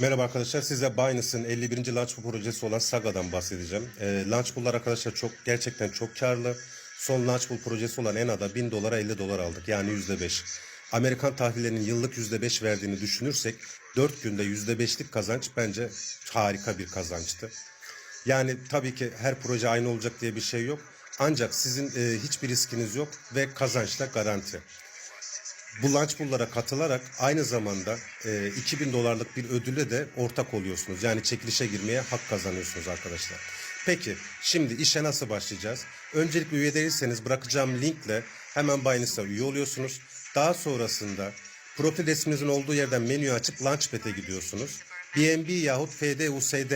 Merhaba arkadaşlar. Size Binance'ın 51. Launchpool projesi olan Saga'dan bahsedeceğim. E, Launchpool'lar arkadaşlar çok gerçekten çok karlı. Son Launchpool projesi olan ENA'da 1000 dolara 50 dolar aldık. Yani %5. Amerikan tahvillerinin yıllık %5 verdiğini düşünürsek 4 günde %5'lik kazanç bence harika bir kazançtı. Yani tabii ki her proje aynı olacak diye bir şey yok. Ancak sizin e, hiçbir riskiniz yok ve kazanç da garanti. Bu Launchpool'lara katılarak aynı zamanda e, 2000 dolarlık bir ödüle de ortak oluyorsunuz. Yani çekilişe girmeye hak kazanıyorsunuz arkadaşlar. Peki şimdi işe nasıl başlayacağız? Öncelikle üye değilseniz bırakacağım linkle hemen Binance'a üye oluyorsunuz. Daha sonrasında profil resminizin olduğu yerden menüyü açıp Launchpad'e gidiyorsunuz. BNB yahut FDUSD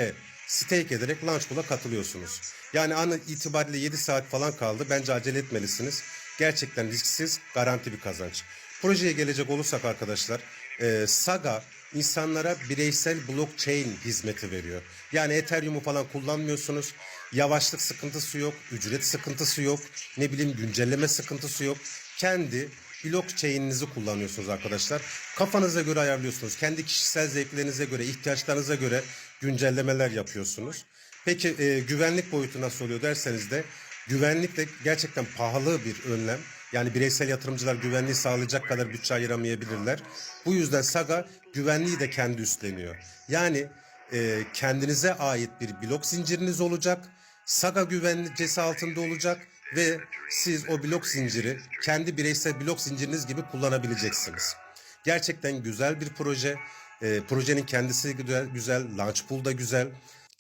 stake ederek Launchpool'a katılıyorsunuz. Yani an itibariyle 7 saat falan kaldı. Bence acele etmelisiniz. Gerçekten risksiz, garanti bir kazanç. Projeye gelecek olursak arkadaşlar, e, Saga insanlara bireysel blockchain hizmeti veriyor. Yani Ethereum'u falan kullanmıyorsunuz. Yavaşlık sıkıntısı yok, ücret sıkıntısı yok, ne bileyim güncelleme sıkıntısı yok. Kendi blockchain'inizi kullanıyorsunuz arkadaşlar. Kafanıza göre ayarlıyorsunuz. Kendi kişisel zevklerinize göre, ihtiyaçlarınıza göre güncellemeler yapıyorsunuz. Peki e, güvenlik boyutu nasıl oluyor derseniz de güvenlik de gerçekten pahalı bir önlem. Yani bireysel yatırımcılar güvenliği sağlayacak kadar bütçe ayıramayabilirler. Bu yüzden Saga güvenliği de kendi üstleniyor. Yani e, kendinize ait bir blok zinciriniz olacak. Saga güvencesi altında olacak ve siz o blok zinciri kendi bireysel blok zinciriniz gibi kullanabileceksiniz. Gerçekten güzel bir proje. E, projenin kendisi güzel, güzel, Launchpool da güzel.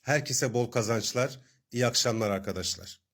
Herkese bol kazançlar. İyi akşamlar arkadaşlar.